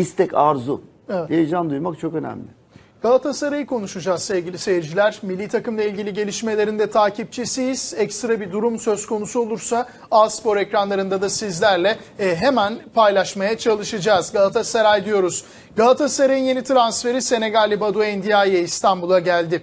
istek, arzu, Evet. heyecan duymak çok önemli. Galatasaray'ı konuşacağız sevgili seyirciler. Milli takımla ilgili gelişmelerin de takipçisiyiz. Ekstra bir durum söz konusu olursa A-Spor ekranlarında da sizlerle e, hemen paylaşmaya çalışacağız. Galatasaray diyoruz. Galatasaray'ın yeni transferi Senegalli Badu Ndiaye İstanbul'a geldi.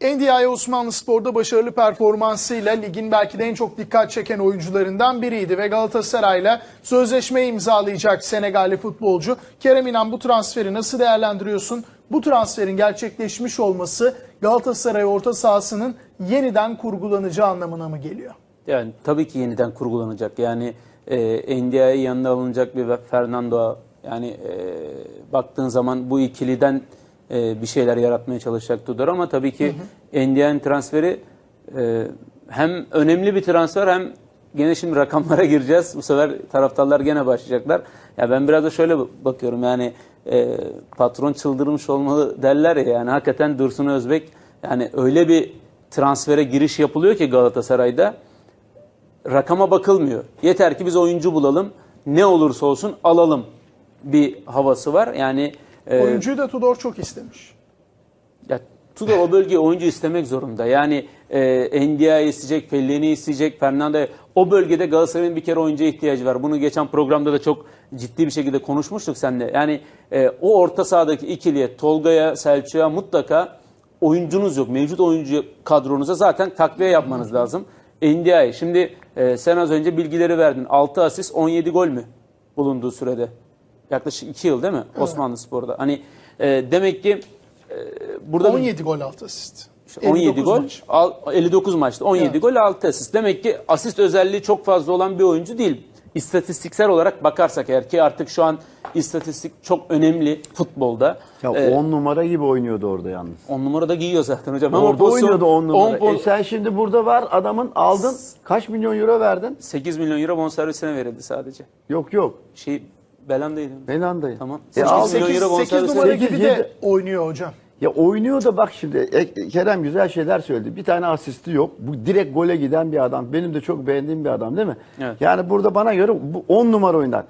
Ndiaye Osmanlı Spor'da başarılı performansıyla ligin belki de en çok dikkat çeken oyuncularından biriydi ve Galatasaray'la sözleşme imzalayacak Senegalli futbolcu. Kerem İnan bu transferi nasıl değerlendiriyorsun? Bu transferin gerçekleşmiş olması Galatasaray orta sahasının yeniden kurgulanacağı anlamına mı geliyor? Yani tabii ki yeniden kurgulanacak. Yani e, NDI'ye yanına alınacak bir Fernando yani e, baktığın zaman bu ikiliden e, bir şeyler yaratmaya çalışacak Tudor ama tabii ki NDI'nin transferi e, hem önemli bir transfer hem gene şimdi rakamlara gireceğiz. Bu sefer taraftarlar gene başlayacaklar. Ya ben biraz da şöyle bakıyorum yani e, patron çıldırmış olmalı derler ya yani hakikaten Dursun Özbek yani öyle bir transfere giriş yapılıyor ki Galatasaray'da rakama bakılmıyor. Yeter ki biz oyuncu bulalım. Ne olursa olsun alalım bir havası var. Yani Oyuncuyu da Tudor çok istemiş. ya Tudor o bölgeye oyuncu istemek zorunda. Yani e, Ndiaye isteyecek, Fellini isteyecek, Fernando. O bölgede Galatasaray'ın bir kere oyuncuya ihtiyacı var. Bunu geçen programda da çok ciddi bir şekilde konuşmuştuk seninle. Yani e, o orta sahadaki ikiliye, Tolga'ya, Selçuk'a mutlaka oyuncunuz yok. Mevcut oyuncu kadronuza zaten takviye yapmanız lazım. Ndiaye. Şimdi e, sen az önce bilgileri verdin. 6 asist, 17 gol mü bulunduğu sürede? Yaklaşık 2 yıl değil mi Osmanlı Spor'da? Hani e, demek ki e, burada bir- 17 gol 6 asist. 17 59 gol, maç. al- 59 maçta 17 Evet. gol 6 asist. Demek ki asist özelliği çok fazla olan bir oyuncu değil. İstatistiksel olarak bakarsak eğer ki artık şu an istatistik çok önemli futbolda. Ya Ee, 10 numara gibi oynuyordu orada yalnız. 10 numara da giyiyor zaten hocam. Ama Orada pozisyon- oynuyordu 10 numara. 10 po- e sen şimdi burada var adamın aldın kaç milyon euro verdin? 8 milyon euro bonservisine verildi sadece. Yok yok. Şey Belanda'ydı. Belanda'yı. Tamam. E, Sekiz aldın. milyon 8, euro bonservis numara Sekiz, gibi de oynuyor hocam. Ya oynuyor da bak şimdi e, Kerem güzel şeyler söyledi. Bir tane asisti yok. Bu direkt gole giden bir adam. Benim de çok beğendiğim bir adam değil mi? Evet. Yani burada bana göre bu 10 numara oynar.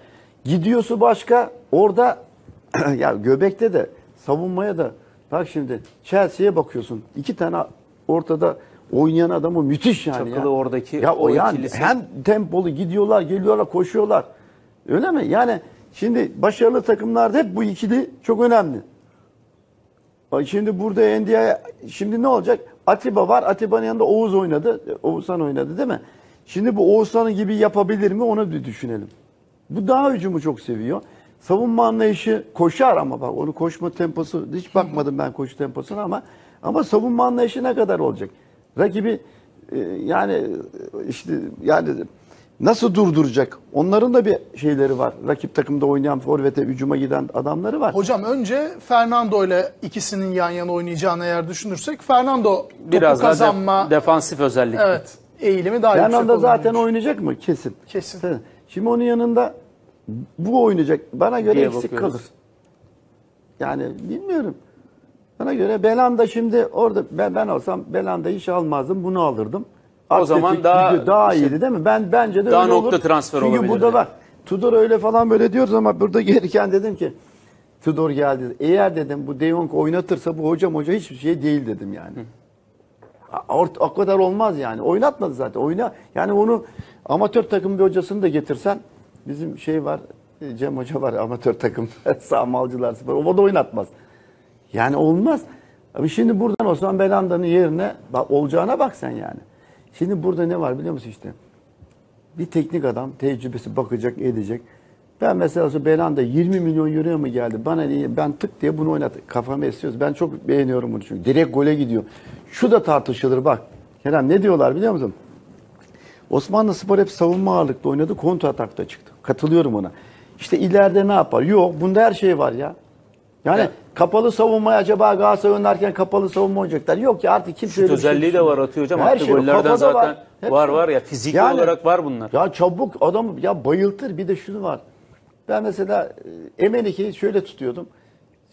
Gidiyorsu başka orada ya göbekte de savunmaya da bak şimdi Chelsea'ye bakıyorsun. iki tane ortada oynayan adamı müthiş yani. Çakılı ya. oradaki ya o o yani ikilisi. hem tempolu gidiyorlar, geliyorlar, koşuyorlar. Öyle mi? Yani şimdi başarılı takımlarda hep bu ikili çok önemli. Şimdi burada Endia'ya şimdi ne olacak? Atiba var. Atiba'nın yanında Oğuz oynadı. Oğuzhan oynadı değil mi? Şimdi bu Oğuzhan'ın gibi yapabilir mi onu bir düşünelim. Bu daha hücumu çok seviyor. Savunma anlayışı koşar ama bak onu koşma temposu hiç bakmadım ben koşu temposuna ama ama savunma anlayışı ne kadar olacak? Rakibi e, yani işte yani nasıl durduracak? Onların da bir şeyleri var. Rakip takımda oynayan forvete hücuma giden adamları var. Hocam önce Fernando ile ikisinin yan yana oynayacağını eğer düşünürsek Fernando topu biraz daha kazanma def- defansif özellikle. evet eğilimi daha yüksek Fernando olan zaten oyuncu. oynayacak mı? Kesin. Kesin. Şimdi onun yanında bu oynayacak. Bana göre Diye eksik bakıyoruz. kalır. Yani bilmiyorum. Bana göre Belanda şimdi orada ben, ben olsam Belanda'yı hiç almazdım. Bunu alırdım. O zaman daha- gücü daha iyiydi değil mi? Ben bence de Daha öyle nokta olur. transfer Çünkü olabilirdi. burada var. Tudor öyle falan böyle diyoruz ama burada gelirken dedim ki Tudor geldi. Eğer dedim bu De Jong oynatırsa bu hocam hoca hiçbir şey değil dedim yani. Ort, o kadar olmaz yani. Oynatmadı zaten. Oyna yani onu amatör takım bir hocasını da getirsen bizim şey var e, Cem Hoca var amatör takım sağmalcılar spor. O da oynatmaz. Yani olmaz. Abi şimdi buradan Osman Belanda'nın yerine bak olacağına bak sen yani. Şimdi burada ne var biliyor musun işte? Bir teknik adam tecrübesi bakacak, edecek. Ben mesela olsa Belanda 20 milyon euroya mı geldi? Bana diye ben tık diye bunu oynat. Kafamı esiyoruz. Ben çok beğeniyorum bunu çünkü. Direkt gole gidiyor. Şu da tartışılır bak. Kerem ne diyorlar biliyor musun? Osmanlı Spor hep savunma ağırlıklı oynadı. Kontra atakta çıktı. Katılıyorum ona. İşte ileride ne yapar? Yok bunda her şey var ya. Yani Evet. Kapalı savunmaya acaba Galatasaray oynarken kapalı savunma oynayacaklar. Yok ya artık kimse bir şey özelliği de var atıyor hocam. Her Attığı şey var. gollerden Kafada zaten var. Hepsi var var ya fiziki Yani- olarak var bunlar. Ya çabuk adam ya bayıltır bir de şunu var. Ben mesela e, Emenike'yi şöyle tutuyordum.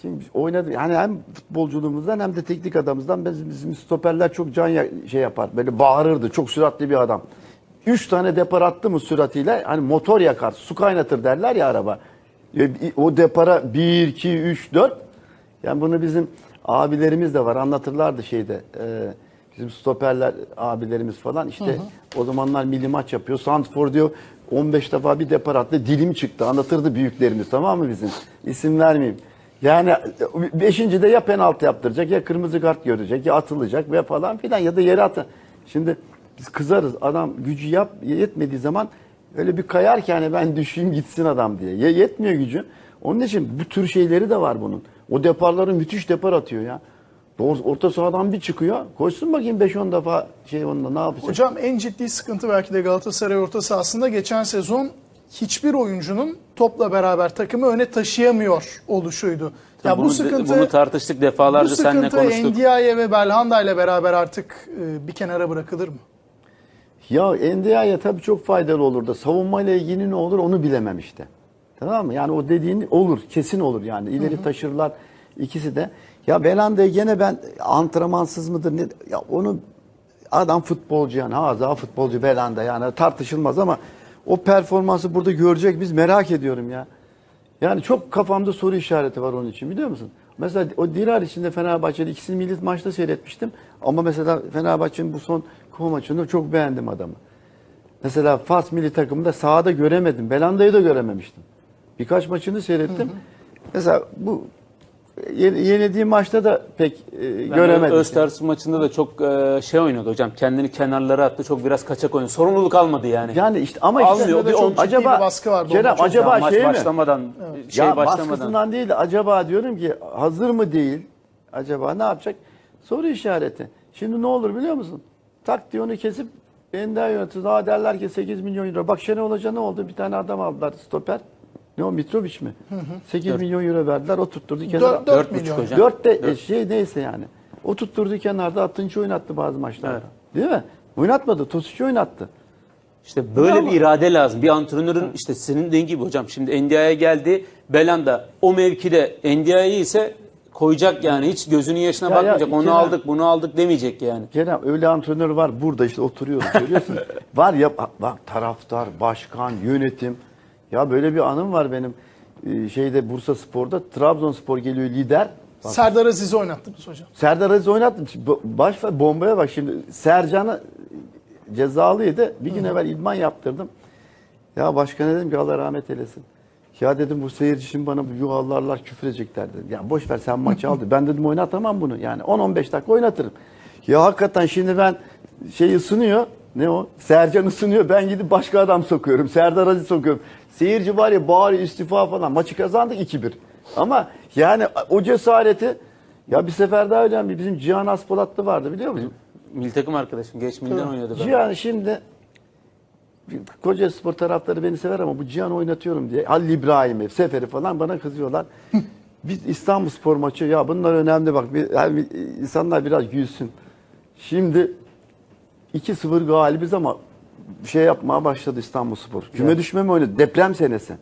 Şimdi oynadı yani hem futbolculuğumuzdan hem de teknik adamımızdan bizim, bizim stoperler çok can ya- şey yapar. Böyle bağırırdı. Çok süratli bir adam. Üç tane depar attı mı süratiyle hani motor yakar, su kaynatır derler ya araba. Ya, O depara 1, 2, 3, 4. Yani bunu bizim abilerimiz de var anlatırlardı şeyde. e, bizim stoperler abilerimiz falan işte o zamanlar milli maç yapıyor. Santfor diyor 15 defa bir depar attı dilim çıktı anlatırdı büyüklerimiz tamam mı bizim? İsim vermeyeyim. Yani beşinci de ya penaltı yaptıracak ya kırmızı kart görecek ya atılacak ve falan filan ya da yere atı. Şimdi biz kızarız adam gücü yap yetmediği zaman öyle bir kayar ki hani ben düşeyim gitsin adam diye. Ya yetmiyor gücü. Onun için bu tür şeyleri de var bunun. O deparları müthiş depar atıyor ya. Doğru, orta sahadan bir çıkıyor. Koşsun bakayım 5-10 defa şey onunla ne yapacak? Hocam en ciddi sıkıntı belki de Galatasaray orta sahasında geçen sezon hiçbir oyuncunun topla beraber takımı öne taşıyamıyor oluşuydu. Ya bunu, bu sıkıntı bunu tartıştık bu defalarca seninle sıkıntı konuştuk. Ndiaye ve Belhanda ile beraber artık e, bir kenara bırakılır mı? Ya NDI'ye tabii çok faydalı olur da savunmayla ilgili ne olur onu bilemem işte. Tamam mı? Yani o dediğin olur, kesin olur yani. İleri taşırlar ikisi de. Ya Belanda'yı gene ben antrenmansız mıdır ne? Ya onu adam futbolcu yani haza futbolcu Belanda yani tartışılmaz ama o performansı burada görecek biz merak ediyorum ya. Yani çok kafamda soru işareti var onun için biliyor musun? Mesela o Dirar içinde Fenerbahçe'de ikisini milli maçta seyretmiştim. Ama mesela Fenerbahçe'nin bu son kupa maçında çok beğendim adamı. Mesela Fas milli takımında sahada göremedim. Belanda'yı da görememiştim. Birkaç maçını seyrettim. Mesela bu ye- yenildiği maçta da pek e, Ben göremedim. Özters maçında da çok e, şey oynadı hocam. Kendini kenarlara attı. Çok biraz kaçak oynadı. Sorumluluk almadı yani. Yani işte ama işte Almıyor, bir on- acaba bir baskı var Kerem acaba maç şey mi? başlamadan şey ya başlamadan. baskısından değil de acaba diyorum ki hazır mı değil? Acaba ne yapacak? Soru işareti. Şimdi ne olur biliyor musun? Tak diye onu kesip benden yönetir. Daha derler ki 8 milyon euro. Bak Şenol Hoca ne oldu? Bir tane adam aldılar stoper. Ne o Mitrovic mi? 8 milyon euro verdiler. O tutturdu kenara. Dört- Dört dört buçuk milyon. hocam. 4 de e, şey neyse yani. O tutturdu kenarda atınca oynattı bazı maçlarda. Değil mi? Oynatmadı. Tosic oynattı. İşte böyle Ama- bir irade lazım. Bir antrenörün işte senin dediğin gibi hocam şimdi NDI'ye geldi. Belanda o mevkide NDI'yi ise koyacak yani hiç gözünün yaşına Ya, ya, bakmayacak. Onu Kerem- aldık bunu aldık demeyecek yani. Kerem öyle antrenör var burada işte oturuyoruz görüyorsun. var ya bak taraftar, başkan, yönetim. Ya böyle bir anım var benim Ee, şeyde Bursa Spor'da Trabzonspor geliyor lider. Bak, Serdar Aziz'i oynattınız hocam. Serdar Aziz oynattı. Bu- Baş bombaya bak şimdi Sercan'ı cezalıydı. Bir gün evvel idman yaptırdım. Ya başkan dedim ki Allah rahmet eylesin. Ya dedim bu seyirci şimdi bana bu yuvarlarlar küfür edecekler dedim. Ya boş ver sen maçı al. dedi. Ben dedim oynatamam bunu. Yani 10-15 dakika oynatırım. Ya hakikaten şimdi ben şey ısınıyor. Ne o? Sercan ısınıyor. Ben gidip başka adam sokuyorum. Serdar Aziz sokuyorum. Seyirci var ya bağırıyor istifa falan. Maçı kazandık 2-1. Ama yani o cesareti ya bir sefer daha hocam bizim Cihan Aspolatlı vardı biliyor musun? Milli takım arkadaşım geç milden oynadı. ben. Cihan şimdi Koca spor taraftarı beni sever ama bu Cihan oynatıyorum diye. Halil İbrahim'i, Sefer'i falan bana kızıyorlar. Biz İstanbul spor maçı ya bunlar önemli bak. Bir, yani insanlar biraz gülsün. Şimdi 2-0 galibiz ama şey yapmaya başladı İstanbul Spor. Küme düşme mi oynadı? Deprem senesi.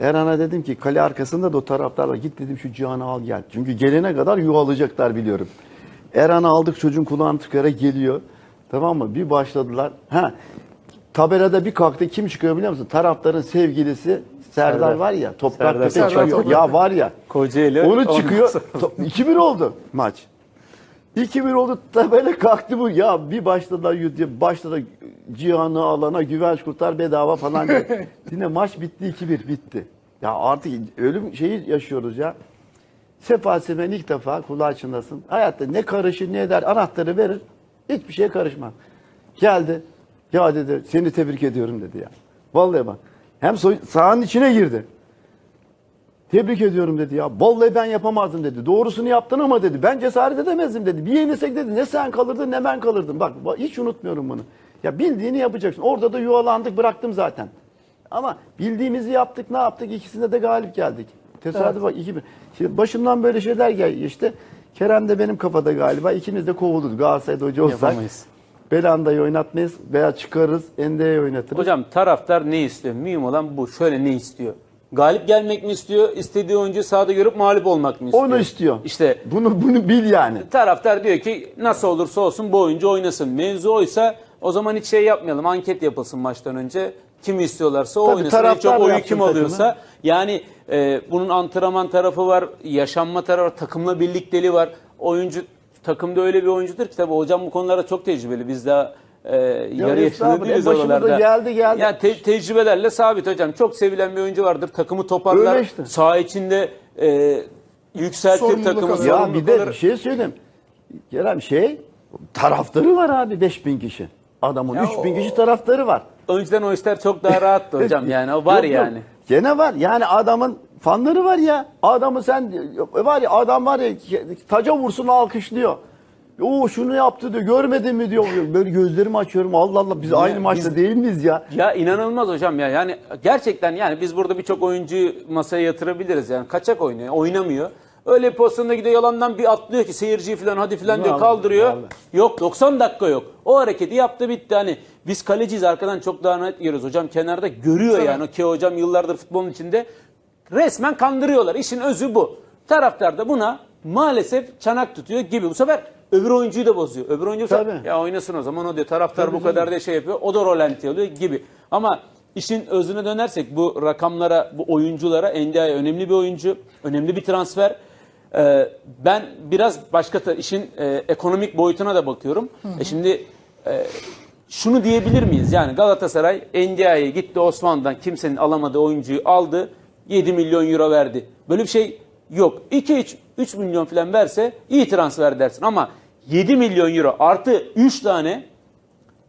Erhan'a dedim ki kale arkasında da o taraftarla git dedim şu Cihan'ı al gel. Çünkü gelene kadar yuvalayacaklar biliyorum. Erhan'ı aldık çocuğun kulağını tıkara geliyor. Tamam mı? Bir başladılar. Ha, tabelada bir kalktı kim çıkıyor biliyor musun? Taraftarın sevgilisi Serdar, Serdar. var ya toprak Serdar Serdar çıkıyor. Ya var ya. Kocaeli. Onu çıkıyor. sonra- To- 2-1 oldu maç. 2-1 oldu tabela kalktı bu. Ya bir başladılar yürüdü. Başladı Cihan'ı alana güvenç kurtar bedava falan. diye. Yine maç bitti 2-1 bitti. Ya artık ölüm şeyi yaşıyoruz ya. Sefa Seven ilk defa kulağı çınlasın. Hayatta ne karışır ne eder anahtarı verir. Hiçbir şeye karışmaz. Geldi. Ya dedi seni tebrik ediyorum dedi ya. Vallahi bak. Hem sahanın içine girdi. Tebrik ediyorum dedi ya. Vallahi ben yapamazdım dedi. Doğrusunu yaptın ama dedi. Ben cesaret edemezdim dedi. Bir yenilsek dedi. Ne sen kalırdın ne ben kalırdım. Bak hiç unutmuyorum bunu. Ya bildiğini yapacaksın. Orada da yuvalandık bıraktım zaten. Ama bildiğimizi yaptık ne yaptık? İkisinde de galip geldik. Tesadüf bak iki bir. Şimdi başımdan böyle şeyler geldi işte. Kerem de benim kafada galiba. İkimiz de kovuluruz. Galatasaray'da hoca olsak. Yapamayız. Belanda'yı oynatmayız veya çıkarız. Ende'yi oynatırız. Hocam taraftar ne istiyor? Mühim olan bu. Şöyle ne istiyor? Galip gelmek mi istiyor? İstediği oyuncu sahada görüp mağlup olmak mı istiyor? Onu istiyor. İşte Bunu bunu bil yani. taraftar diyor ki nasıl olursa olsun bu oyuncu oynasın. Mevzu oysa o zaman hiç şey yapmayalım. Anket yapılsın maçtan önce. Kimi istiyorlarsa o Tabii, oynasın. En çok oyu kim takımı. alıyorsa. Yani e, bunun antrenman tarafı var, yaşanma tarafı var, takımla birlikteliği var. Oyuncu takımda öyle bir oyuncudur ki tabii hocam bu konularda çok tecrübeli. Biz daha e, yarı yaşında değiliz oralarda. geldi, geldi. Yani te- tecrübelerle sabit hocam. Çok sevilen bir oyuncu vardır. Takımı toparlar. Öyle işte. Saha içinde e, yükseltir Sorumluluk takımı. alır. Ya sorumluluk bir de alır. bir şey söyleyeyim. Kerem şey taraftarı var abi 5000 kişi. Adamın Ya 3000 o- kişi taraftarı var. Önceden o işler çok daha rahattı hocam. Yani o var Yok, yok. yani. Gene var. Yani adamın fanları var ya. Adamı sen var ya adam var ya taca vursun alkışlıyor. O şunu yaptı diyor. Görmedin mi diyor. Böyle gözlerimi açıyorum. Allah Allah biz aynı maçta değil miyiz ya? Ya inanılmaz hocam ya. Yani gerçekten yani biz burada birçok oyuncuyu masaya yatırabiliriz. Yani kaçak oynuyor. Oynamıyor. Öyle bir pozisyonda gidiyor yalandan bir atlıyor ki seyirciyi falan hadi falan diyor Vallahi, kaldırıyor. vallahi. Yok 90 dakika yok. O hareketi yaptı bitti. Hani biz kaleciyiz arkadan çok daha net görüyoruz. Hocam kenarda görüyor yani ki hocam yıllardır futbolun içinde resmen kandırıyorlar. İşin özü bu. Taraftar da buna maalesef çanak tutuyor gibi. Bu sefer öbür oyuncuyu da bozuyor. Öbür oyuncu Tabii. ya oynasın o zaman o diyor. Taraftar bu kadar da şey yapıyor. O da rolanti alıyor gibi. Ama işin özüne dönersek bu rakamlara, bu oyunculara NDI önemli bir oyuncu, önemli bir transfer. Ee, ben biraz başka işin e, ekonomik boyutuna da bakıyorum. E şimdi e, şunu diyebilir miyiz? Yani Galatasaray NDI'ye gitti Osmanlı'dan kimsenin alamadığı oyuncuyu aldı. 7 milyon euro verdi. Böyle bir şey yok. 2-3 3 milyon falan verse iyi transfer dersin ama 7 milyon euro artı 3 tane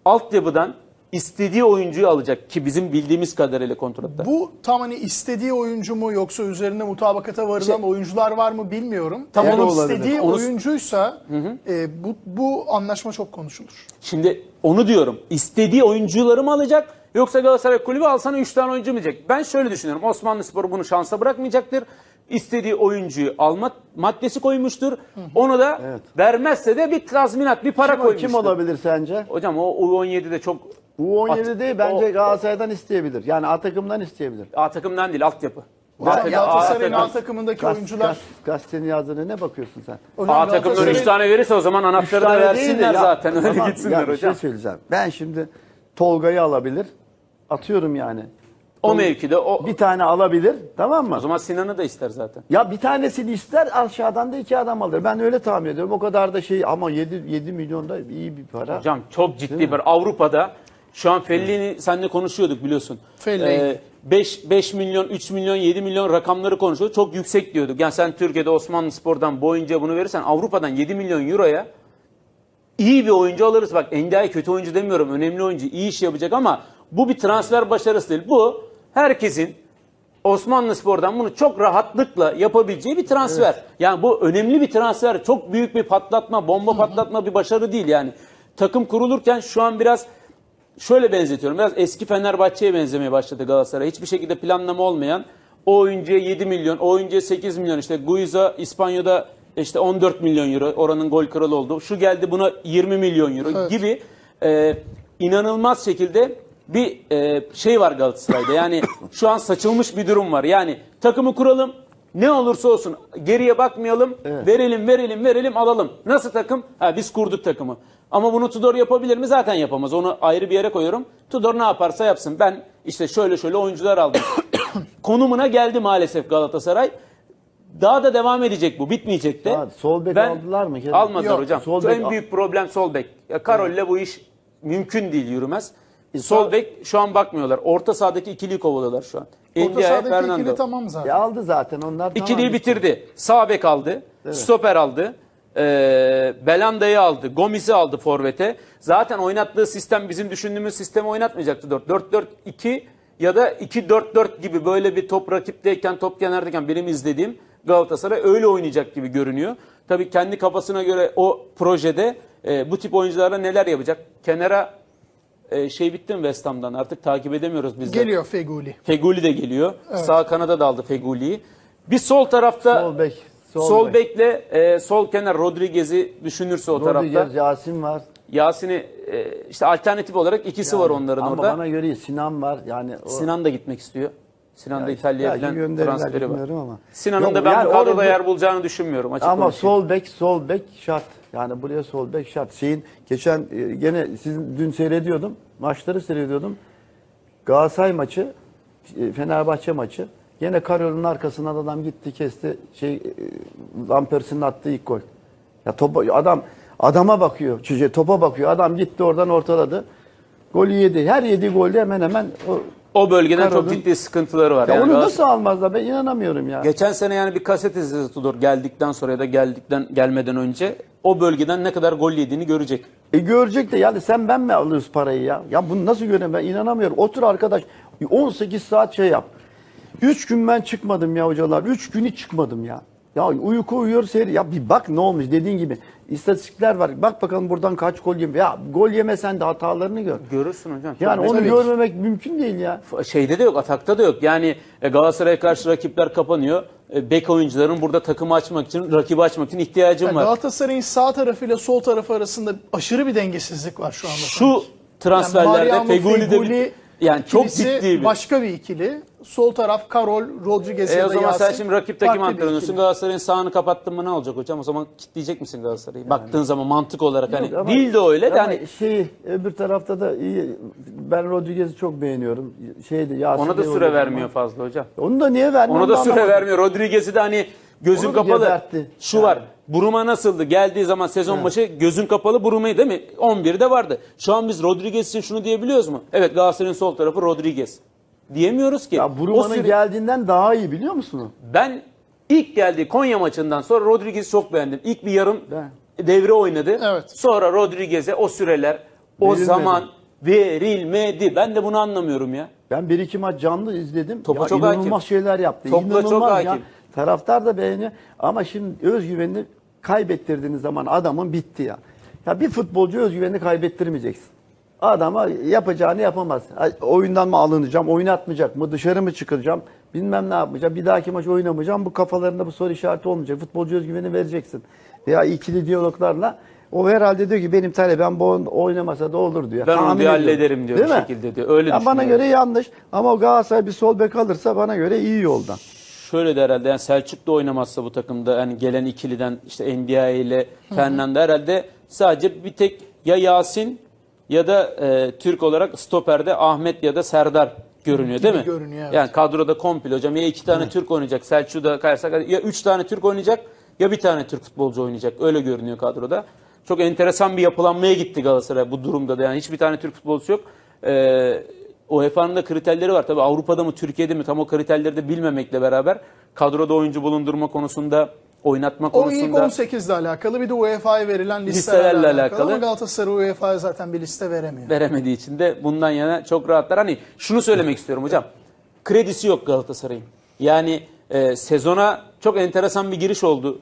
altyapıdan istediği oyuncuyu alacak ki bizim bildiğimiz kadarıyla kontratta. Bu tam hani istediği oyuncu mu yoksa üzerine mutabakata varılan Şey- oyuncular var mı bilmiyorum. Tam Eğer onu istediği Onu- oyuncuysa e, bu, bu anlaşma çok konuşulur. Şimdi onu diyorum. İstediği oyuncuları mı alacak yoksa Galatasaray kulübü alsana 3 tane oyuncu mu diyecek? Ben şöyle düşünüyorum. Osmanlı Spor bunu şansa bırakmayacaktır. İstediği oyuncuyu alma maddesi koymuştur. Onu da Evet. vermezse de bir tazminat, bir para Kim, koymuştur. kim olabilir sence? Hocam o U17'de çok U17 At- değil bence o- Galatasaray'dan isteyebilir. Yani A takımdan isteyebilir. A takımdan değil altyapı. Takım- Galatasaray'ın A A takım- takımındaki Gaz, oyuncular... gaz, gazetenin yazdığına ne bakıyorsun sen? Hocam A takımdan 3 Galatasaray'ın- tane verirse o zaman anahtarı da tane değil de versinler ya- zaten. Öyle Tamam, gitsinler ya bir hocam. şey söyleyeceğim. Ben şimdi Tolga'yı alabilir. Atıyorum yani. O mevkide o, Bir tane alabilir. Tamam mı? o zaman Sinan'ı da ister zaten. Ya bir tanesini ister aşağıdan da iki adam alır. Ben öyle tahmin ediyorum. O kadar da şey ama 7, 7 milyon da iyi bir para. Hocam çok ciddi bir Avrupa'da şu an Fellini seninle konuşuyorduk biliyorsun. Fellini. 5 5 milyon, 3 milyon, 7 milyon rakamları konuşuyorduk. Çok yüksek diyorduk. Yani sen Türkiye'de Osmanlı Spor'dan boyunca bunu verirsen Avrupa'dan 7 milyon euroya iyi bir oyuncu alırız. Bak NDI kötü oyuncu demiyorum. Önemli oyuncu. iyi iş yapacak ama bu bir transfer başarısı değil. Bu herkesin Osmanlı Spor'dan bunu çok rahatlıkla yapabileceği bir transfer. Yani bu önemli bir transfer. Çok büyük bir patlatma, bomba patlatma bir başarı değil yani. Takım kurulurken şu an biraz şöyle benzetiyorum. Biraz eski Fenerbahçe'ye benzemeye başladı Galatasaray. Hiçbir şekilde planlama olmayan o oyuncuya 7 milyon, o oyuncuya 8 milyon işte Guiza İspanya'da işte 14 milyon euro oranın gol kralı oldu. Şu geldi buna 20 milyon euro Evet. gibi e, inanılmaz şekilde bir e, şey var Galatasaray'da. Yani şu an saçılmış bir durum var. Yani takımı kuralım. Ne olursa olsun geriye bakmayalım. Verelim, verelim, verelim, alalım. Nasıl takım? Ha, biz kurduk takımı. Ama bunu Tudor yapabilir mi? Zaten yapamaz. Onu ayrı bir yere koyuyorum. Tudor ne yaparsa yapsın. Ben işte şöyle şöyle oyuncular aldım. Konumuna geldi maalesef Galatasaray. Daha da devam edecek bu. Bitmeyecek de. Ya, sol bek aldılar mı? Almadılar Yok, hocam. sol en büyük problem sol bek. Karol'le bu iş mümkün değil yürümez. Sol bek şu an bakmıyorlar. Orta sahadaki ikiliyi kovalıyorlar şu an. Orta Ndiaye, sahadaki Fernando. ikili tamam zaten. E aldı zaten onlar. İkiliyi bitirdi. Sağ bek aldı. Stoper aldı. Ee, Belanda'yı aldı. Gomis'i aldı forvete. Zaten oynattığı sistem bizim düşündüğümüz sistemi oynatmayacaktı 4. 4-4-2 ya da 2-4-4 gibi böyle bir top rakipteyken top kenardayken benim izlediğim Galatasaray öyle oynayacak gibi görünüyor. Tabii kendi kafasına göre o projede e, bu tip oyunculara neler yapacak? Kenara e, şey bitti mi West Ham'dan? Artık takip edemiyoruz biz de. Geliyor Feguli. Feguli de geliyor. Sağ kanada da aldı Feguli'yi. Bir sol tarafta Sol bek. sol, bekle e, sol kenar Rodriguez'i düşünürse o tarafta. Rodriguez, Yasin var. Yasin'i e, işte alternatif olarak ikisi var onların Ama orada. bana göre Sinan var. Yani o, Sinan da gitmek istiyor. Sinan da Ya, İtalya'ya belki falan gönderirler, transferi var. bilmiyorum ama. Sinan'ın Yok, da ben yani bu kadroda orada- yer bulacağını düşünmüyorum. Açık Ama konuşayım. sol bek, sol bek şart. Yani buraya sol bek şart. Şeyin geçen e, gene sizin dün seyrediyordum. Maçları seyrediyordum. Galatasaray maçı, e, Fenerbahçe maçı. Yine Karol'un arkasından adam gitti kesti. Şey e, Van Persie'nin attığı ilk gol. Ya topa adam adama bakıyor. Çocuğa topa bakıyor. Adam gitti oradan ortaladı. Golü yedi. Her yediği golde hemen hemen o, O bölgeden çok Karol'un- ciddi sıkıntıları var. ya Yani onu nasıl almazlar? Ben inanamıyorum ya. Geçen sene yani bir kaset izledi Tudor geldikten sonra ya da geldikten gelmeden önce o bölgeden ne kadar gol yediğini görecek. E görecek de yani sen ben mi alıyoruz parayı ya? Ya bunu nasıl göreyim ben inanamıyorum. Otur arkadaş 18 saat şey yap. 3 gün ben çıkmadım ya hocalar. 3 gün hiç çıkmadım ya. Ya uyku uyuyor seyir. Ya bir bak ne olmuş dediğin gibi. İstatistikler var. Bak bakalım buradan kaç gol yeme. Ya gol yemesen de hatalarını gör. Görürsün hocam. Yani onu görmemek mümkün değil ya. şeyde de yok, atakta da yok. Yani e, Galatasaray'a karşı rakipler kapanıyor. E, Bek oyuncuların burada takımı açmak için, rakibi açmak için ihtiyacım Yani var. Galatasaray'ın sağ tarafıyla sol tarafı arasında aşırı bir dengesizlik var şu anda. Şu transferlerde Mariano Feguli de Feguli yani çok ciddi bir. başka bir ikili. Sol taraf Karol, Rodriguez E ya o da zaman sen Yasin. şimdi rakipteki Farklı bir ikili. Galatasaray'ın sağını kapattın mı ne olacak hocam? O zaman kitleyecek misin Galatasaray'ı? Baktığın zaman mantık olarak hani ama- değil de öyle de ama hani şey öbür tarafta da iyi. Ben Rodriguez'i çok beğeniyorum. Şeydi Yasin ona da süre oynadı vermiyor ama- fazla hocam. Onu da niye vermiyor? Ona da onu süre anlamadım. vermiyor. Rodriguez'i de hani gözün Onu da kapalı. gebertti. Şu Yani. var. Buruma nasıldı? Geldiği zaman sezon başı gözün kapalı Buruma'yı değil mi? 11'de vardı. Şu an biz Rodriguez için şunu diyebiliyoruz mu? Evet Galatasaray'ın sol tarafı Rodriguez. Diyemiyoruz ki. Ya Buruma'nın süre- geldiğinden daha iyi biliyor musun? Ben ilk geldiği Konya maçından sonra Rodriguez'i çok beğendim. İlk bir yarım Ben- devre oynadı. Evet. Sonra Rodriguez'e o süreler, o Verilmedi. zaman verilmedi. Ben de bunu anlamıyorum ya. Ben bir iki maç canlı izledim. Topa ya çok inanılmaz hakim. şeyler yaptı. Topla çok İnanılmaz ya. hakim. Taraftar da beğeniyor. Ama şimdi özgüvenini kaybettirdiğiniz zaman adamın bitti ya. Ya bir futbolcu özgüvenini kaybettirmeyeceksin. Adama yapacağını yapamaz. Oyundan mı alınacağım, oynatmayacak mı, dışarı mı çıkacağım, bilmem ne yapmayacağım, bir dahaki maç oynamayacağım. Bu kafalarında bu soru işareti olmayacak. Futbolcu özgüveni vereceksin. Veya ikili diyaloglarla o herhalde diyor ki benim talebem bu oynamasa da olur diyor. Ben onu Tahmin bir ediyorum. hallederim diyor Değil bir mi? şekilde diyor. Öyle Ya bana göre yanlış ama o Galatasaray bir sol bek alırsa bana göre iyi yoldan. Şöyle de herhalde yani Selçuk da oynamazsa bu takımda yani gelen ikiliden işte NBA ile Fernando herhalde sadece bir tek ya Yasin ya da e, Türk olarak stoperde Ahmet ya da Serdar görünüyor değil mi? görünüyor, evet. Yani kadroda komple hocam ya iki tane Türk oynayacak Selçuk'u da kayarsak ya üç tane Türk oynayacak ya bir tane Türk futbolcu oynayacak öyle görünüyor kadroda. Çok enteresan bir yapılanmaya gitti Galatasaray bu durumda da yani hiçbir tane Türk futbolcusu yok. Ee, UEFA'nın da kriterleri var. Tabii Avrupa'da mı Türkiye'de mi tam o kriterleri de bilmemekle beraber kadroda oyuncu bulundurma konusunda, oynatma O ilk konusunda 18 ile alakalı bir de UEFA'ya verilen Listelerle listelerle alakalı. alakalı. Ama Galatasaray UEFA'ya zaten bir liste veremiyor. veremediği için de bundan yana çok rahatlar. Hani şunu söylemek istiyorum hocam. Kredisi yok Galatasaray'ın. Yani e, sezona çok enteresan bir giriş oldu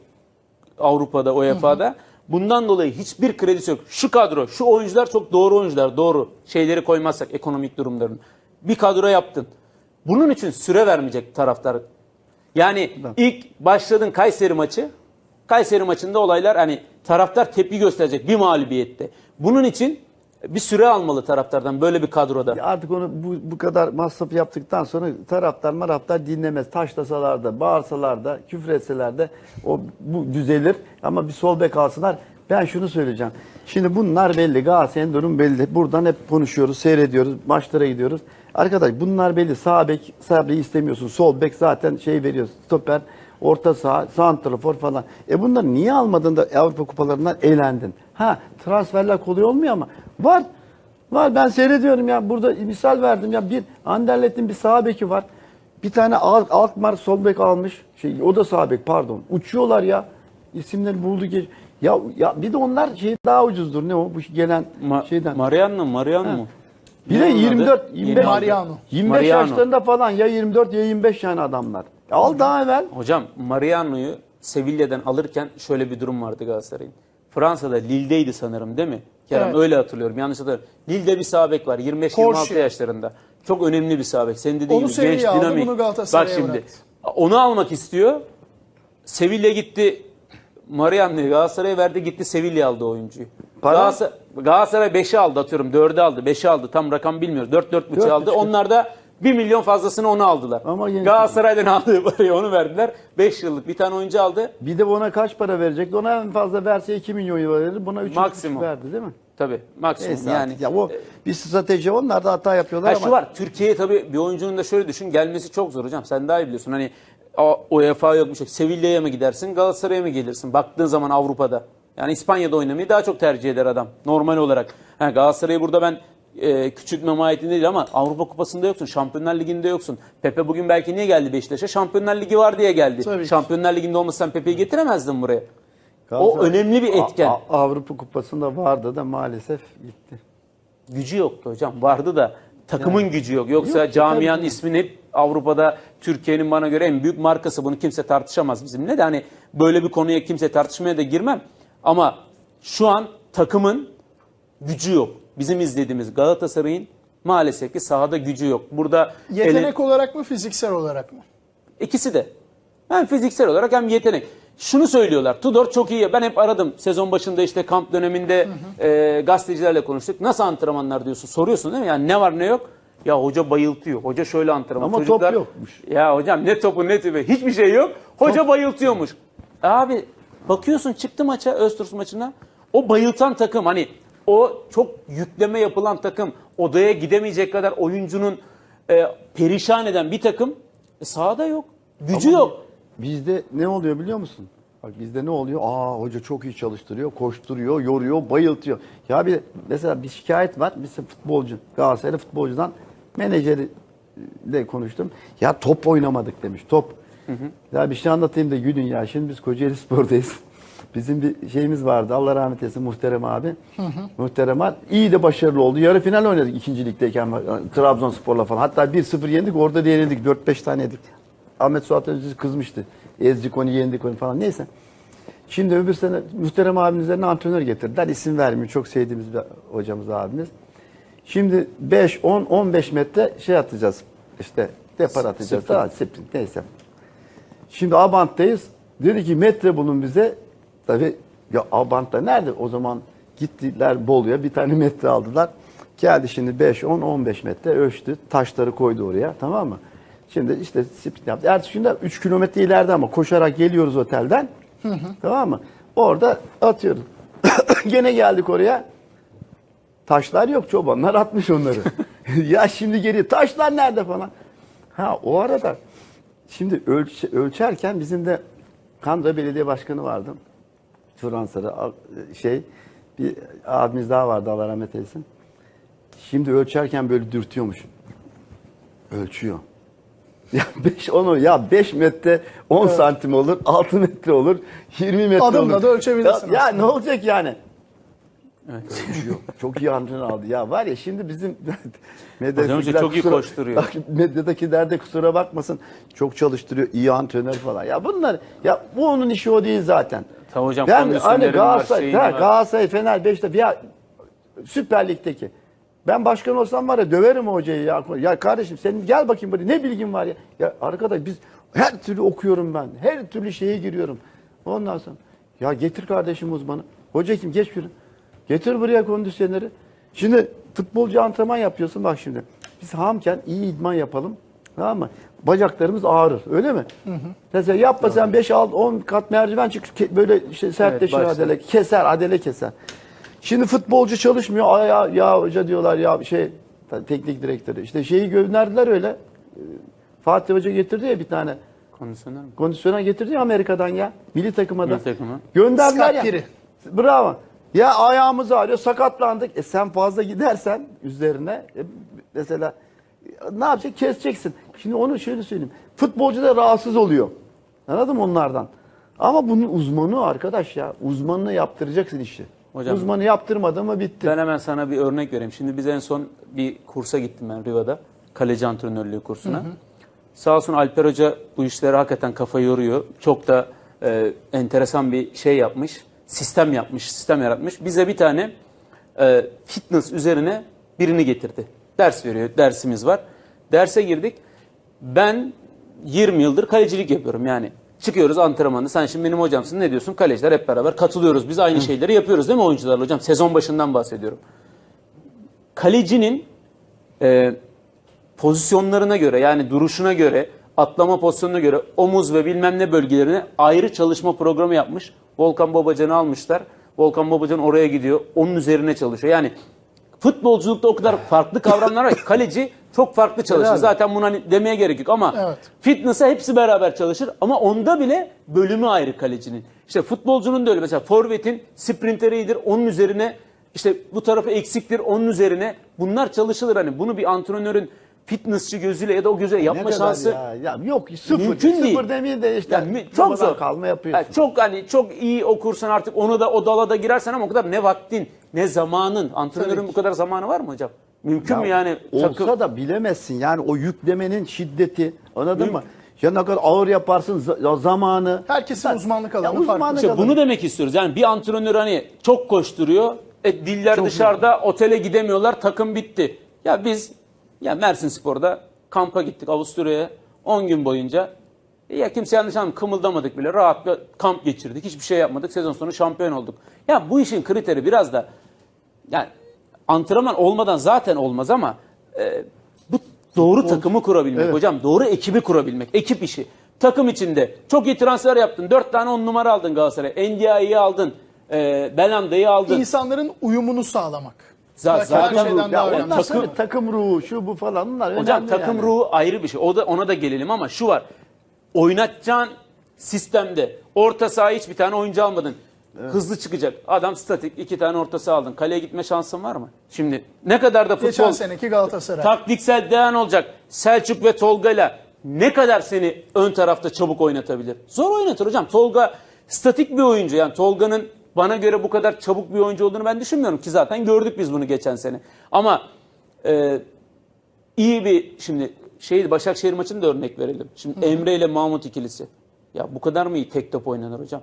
Avrupa'da, UEFA'da. Bundan dolayı hiçbir kredisi yok. Şu kadro, şu oyuncular çok doğru oyuncular, doğru. Şeyleri koymazsak ekonomik durumlarını. Bir kadro yaptın. Bunun için süre vermeyecek taraftar. Yani ilk başladın Kayseri maçı. Kayseri maçında olaylar hani taraftar tepki gösterecek bir mağlubiyette. Bunun için bir süre almalı taraftardan böyle bir kadroda. Ya Artık onu bu, bu kadar masraf yaptıktan sonra taraftar maraftar dinlemez. Taşlasalar da, bağırsalar da, küfretseler de o bu düzelir. Ama bir sol bek alsınlar. Ben şunu söyleyeceğim. Şimdi bunlar belli. Galatasaray'ın durum belli. Buradan hep konuşuyoruz, seyrediyoruz, maçlara gidiyoruz. Arkadaş bunlar belli. Sağ bek, sağ bek istemiyorsun. Sol bek zaten şey veriyor. Stoper, orta saha, santrafor falan. E bunları niye almadın da Avrupa kupalarından eğlendin? Ha transferler kolay olmuyor ama var. Var ben seyrediyorum ya burada misal verdim ya bir Anderlet'in bir sağ beki var. Bir tane Al- Alkmaar sol bek almış. Şey o da sağ bek pardon. Uçuyorlar ya. İsimleri buldu geç. Ya ya bir de onlar şey daha ucuzdur ne o bu gelen Ma- şeyden. Mariano, Mariano mu? Bir de Ne onun adı? 24 Yeni 25 Mariano. 25 Mariano. yaşlarında falan ya 24 ya 25 yani adamlar. Al daha evvel. Hocam Mariano'yu Sevilla'dan alırken şöyle bir durum vardı Galatasaray'ın. Fransa'da Lille'deydi sanırım değil mi? Kerem Evet. öyle hatırlıyorum. Yanlış hatırlıyorum. Lille'de bir sağ bek var 25-26 Corsia. yaşlarında. Çok önemli bir sağ bek. Senin dediğin Onu gibi genç aldı, dinamik. bunu Galatasaray'a Bak şimdi bıraktı. onu almak istiyor. Sevilla gitti. Mariano'yu Galatasaray'a verdi gitti Sevilla aldı oyuncuyu. Para? Galatasaray, Galatasaray 5'i aldı atıyorum 4'ü aldı 5'i aldı tam rakam bilmiyoruz 4-4.5 Dört aldı. buçuk. Onlar da 1 milyon fazlasını onu aldılar. Ama yine- Galatasaray'dan aldığı parayı onu verdiler. 5 yıllık bir tane oyuncu aldı. Bir de ona kaç para verecekti? Ona en fazla verse 2 milyon euro verir. Buna 3,5 Maksimum. verdi değil mi? Tabii maksimum Neyse yani. ya o bir strateji onlar da hata yapıyorlar Ha ama şu var Türkiye'ye tabii bir oyuncunun da şöyle düşün gelmesi çok zor hocam sen daha iyi biliyorsun hani UEFA yok bir şey Sevilla'ya mı gidersin Galatasaray'a mı gelirsin baktığın zaman Avrupa'da yani İspanya'da oynamayı daha çok tercih eder adam normal olarak. Ha, Galatasaray'ı burada ben e, küçültme mahiyetinde değil ama Avrupa Kupası'nda yoksun Şampiyonlar Ligi'nde yoksun. Pepe bugün belki niye geldi Beşiktaş'a Şampiyonlar Ligi var diye geldi. Tabii ki. Şampiyonlar Ligi'nde olmasa sen Pepe'yi getiremezdin buraya. O Galatasaray- önemli bir etken. A- A- Avrupa Kupası'nda vardı da maalesef gitti. Gücü yoktu hocam. Vardı da takımın gücü yok. Yoksa Yok, camianın tabii. ismini hep Avrupa'da Türkiye'nin bana göre en büyük markası. Bunu kimse tartışamaz bizimle de. Hani böyle bir konuya kimse tartışmaya da girmem. Ama şu an takımın gücü yok. Bizim izlediğimiz Galatasaray'ın maalesef ki sahada gücü yok. Burada Yetenek olarak mı fiziksel olarak mı? İkisi de. Hem fiziksel olarak hem yetenek. Şunu söylüyorlar. Tudor çok iyi. Ben hep aradım. Sezon başında işte kamp döneminde e, gazetecilerle konuştuk. Nasıl antrenmanlar diyorsun? Soruyorsun değil mi? Yani ne var ne yok? Ya hoca bayıltıyor. Hoca şöyle antrenman. Ama top yokmuş. Ya hocam ne topu ne tübe. Hiçbir şey yok. Hoca bayıltıyormuş. E Abi bakıyorsun çıktı maça Öztürk maçına. O bayıltan takım hani o çok yükleme yapılan takım odaya gidemeyecek kadar oyuncunun e, perişan eden bir takım e, sahada yok. Gücü Ama yok. Bizde ne oluyor biliyor musun? Bak bizde ne oluyor? Aa hoca çok iyi çalıştırıyor, koşturuyor, yoruyor, bayıltıyor. Ya bir mesela bir şikayet var. Bir futbolcu, Galatasaraylı futbolcudan menajeriyle konuştum. Ya top oynamadık demiş. Top. Ya bir şey anlatayım da gülün ya. Şimdi biz Kocaeli Spor'dayız. Bizim bir şeyimiz vardı. Allah rahmet eylesin Muhterem abi. Muhterem abi iyi de başarılı oldu. Yarı final oynadık ikinci ligdeyken Trabzonspor'la falan. Hatta 1-0 yendik. Orada da yenildik. 4-5 tane yedik. Ahmet Suat Öztürk kızmıştı. Ezdik onu yendik onu falan. Neyse. Şimdi öbür sene Muhterem abinin üzerine antrenör getirdiler. İsim vermiyor. Çok sevdiğimiz bir hocamız abimiz. Şimdi 5, 10, 15 metre şey atacağız. İşte depar atacağız. Tamam, sprint neyse. Şimdi Abant'tayız. Dedi ki metre bulun bize. Tabii ya Abant'ta nerede? O zaman gittiler Bolu'ya bir tane metre aldılar. Geldi şimdi 5, 10, 15 metre ölçtü. Taşları koydu oraya tamam mı? Şimdi işte sprint yaptı. Ertesi günde 3 kilometre ileride ama koşarak geliyoruz otelden. Tamam mı? Orada atıyoruz. Gene geldik oraya. Taşlar yok çobanlar atmış onları. ya şimdi geri taşlar nerede falan. Ha o arada şimdi ölç, ölçerken bizim de Kandıra Belediye Başkanı vardı. Fransa'da şey bir abimiz daha vardı Allah rahmet eylesin. Şimdi ölçerken böyle dürtüyormuş. Ölçüyor. Ya 5 onu ya 5 metre 10 santim olur, 6 metre olur, 20 metre Adımla olur. da ölçebilirsin Ya, ya ne olacak yani? Ölçüyor. Çok iyi antrenör aldı. Ya var ya şimdi bizim medyadakiler çok iyi kusura- koşturuyor. Bak, medyadakiler de kusura bakmasın. Çok çalıştırıyor. iyi antrenör falan. Ya bunlar ya bu onun işi o değil zaten. Tamam hocam, Ben hani Galatasaray, ha. Galatasaray, Fener, Beşiktaş ya Süper Lig'deki. Ben başkan olsam var ya döverim hocayı ya. Ya kardeşim senin gel bakayım buraya ne bilgin var ya. Ya arkadaş biz her türlü okuyorum ben. Her türlü şeye giriyorum. Ondan sonra ya getir kardeşim uzmanı. Hoca kim geç yürü. Getir buraya kondisyoneri. Şimdi futbolcu antrenman yapıyorsun bak şimdi. Biz hamken iyi idman yapalım. Tamam mı? Bacaklarımız ağrır. Öyle mi? Mesela yapma sen 5 6 10 kat merdiven çık böyle işte sertleşir başla. adele keser adele keser. Şimdi futbolcu çalışmıyor. Ay ya, ya hoca diyorlar ya şey teknik direktörü. İşte şeyi gönderdiler öyle. Ee, Fatih Hoca getirdi ya bir tane. Kondisyoner mi? Kondisyoner getirdi ya Amerika'dan ya. Milli takıma da. Milli takıma. Gönderdiler Scott ya. Piri. Bravo. Ya ayağımız ağrıyor, sakatlandık. E sen fazla gidersen üzerine e, mesela ne yapacak? Keseceksin. Şimdi onu şöyle söyleyeyim. Futbolcu da rahatsız oluyor. Anladın mı onlardan? Ama bunun uzmanı arkadaş ya. Uzmanını yaptıracaksın işi. Hocam- Uzmanı yaptırmadı mı bitti. Ben hemen sana bir örnek vereyim. Şimdi biz en son bir kursa gittim ben Riva'da. Kaleci antrenörlüğü kursuna. Sağ olsun Alper Hoca bu işlere hakikaten kafa yoruyor. Çok da e, enteresan bir şey yapmış. Sistem yapmış, sistem yaratmış. Bize bir tane e, fitness üzerine birini getirdi. Ders veriyor, dersimiz var. Derse girdik. Ben 20 yıldır kalecilik yapıyorum yani. Çıkıyoruz antrenmanı. Sen şimdi benim hocamsın. Ne diyorsun? Kaleciler hep beraber katılıyoruz. Biz aynı şeyleri yapıyoruz değil mi oyuncularla hocam? Sezon başından bahsediyorum. Kalecinin e, pozisyonlarına göre yani duruşuna göre, atlama pozisyonuna göre omuz ve bilmem ne bölgelerine ayrı çalışma programı yapmış. Volkan Babacan'ı almışlar. Volkan Babacan oraya gidiyor. Onun üzerine çalışıyor. Yani futbolculukta o kadar farklı kavramlar var. ki Kaleci çok farklı çalışır. Herhalde. Zaten buna hani demeye gerek yok ama Evet. fitness'a hepsi beraber çalışır ama onda bile bölümü ayrı kalecinin. İşte futbolcunun da öyle mesela forvetin sprinteridir onun üzerine işte bu tarafı eksiktir onun üzerine bunlar çalışılır hani bunu bir antrenörün fitnessçi gözüyle ya da o gözüyle yapma kadar şansı ya? ya yok sıfır. Mümkün sıfır değil. demeyeyim de işte yani çok zor. kalma yapıyorsun. Yani çok hani çok iyi okursan artık onu da o dala da girersen ama o kadar ne vaktin ne zamanın antrenörün bu kadar zamanı var mı hocam? Mümkün mü yani? Olsa takım- da bilemezsin yani o yüklemenin şiddeti anladın mı? Ya ne kadar ağır yaparsın za- ya zamanı. Herkesin Ya- uzmanlık ya alanı farklı. uzmanlık İşte alanı. bunu demek istiyoruz. Yani bir antrenör hani çok koşturuyor. E, diller dışarıda otele gidemiyorlar. Takım bitti. Ya biz ya Mersin Spor'da kampa gittik Avusturya'ya 10 gün boyunca. E, ya kimse yanlış anlamadı. Kımıldamadık bile. Rahat bir kamp geçirdik. Hiçbir şey yapmadık. Sezon sonu şampiyon olduk. Ya bu işin kriteri biraz da yani antrenman olmadan zaten olmaz ama e, bu doğru takımı kurabilmek Evet. hocam. Doğru ekibi kurabilmek. Ekip işi. Takım içinde çok iyi transfer yaptın. Dört tane on numara aldın Galatasaray. NDI'yi aldın. E, Belanda'yı aldın. İnsanların uyumunu sağlamak. Zaten her şeyden Ya onlar takım- tabii takım ruhu şu bu falan bunlar Hocam takım yani. ruhu ayrı bir şey. O da ona da gelelim ama şu var. Oynatacağın sistemde orta saha hiç bir tane oyuncu almadın. Hızlı çıkacak. Adam statik. iki tane orta saha aldın. Kaleye gitme şansın var mı? Şimdi ne kadar da futbol Geçen seneki Galatasaray. taktiksel değen olacak. Selçuk ve Tolga'yla ne kadar seni ön tarafta çabuk oynatabilir? Zor oynatır hocam. Tolga statik bir oyuncu. Yani Tolga'nın bana göre bu kadar çabuk bir oyuncu olduğunu ben düşünmüyorum ki zaten gördük biz bunu geçen sene. Ama e, iyi bir şimdi şey Başakşehir maçını da örnek verelim. Şimdi Emre ile Mahmut ikilisi. Ya bu kadar mı iyi tek top oynanır hocam?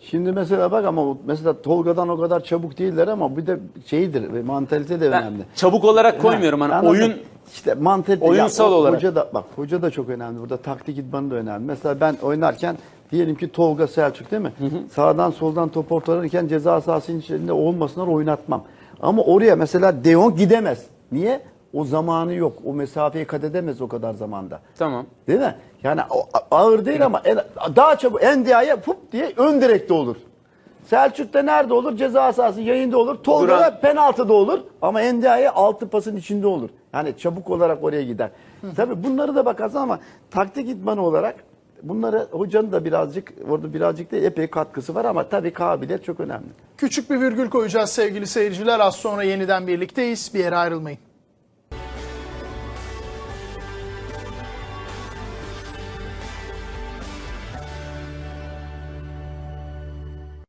Şimdi mesela bak ama mesela Tolga'dan o kadar çabuk değiller ama bir de şeydir ve mantalite de Ben önemli. çabuk olarak koymuyorum. Hani oyun işte mantalite oyunsal o- olarak. Hoca da bak hoca da çok önemli. Burada taktik idmanı da önemli. Mesela ben oynarken diyelim ki Tolga Selçuk değil mi? Sağdan soldan top ortalanırken ceza sahasının içinde olmasınlar oynatmam. Ama oraya mesela Deon gidemez. Niye? O zamanı yok. O mesafeyi kat edemez o kadar zamanda. tamam. Değil mi? Yani o- ağır değil ama en- daha çabuk Endia'ya fup diye ön direkte olur. Selçuk'ta nerede olur? Ceza sahası yayında olur. Tolga'da penaltıda olur. Ama Endia'ya altı pasın içinde olur. Yani çabuk olarak oraya gider. Tabii bunları da bakarsan ama taktik idmanı olarak bunları hocanın da birazcık orada birazcık da epey katkısı var ama tabii kabiliyet çok önemli. Küçük bir virgül koyacağız sevgili seyirciler. Az sonra yeniden birlikteyiz. Bir yere ayrılmayın.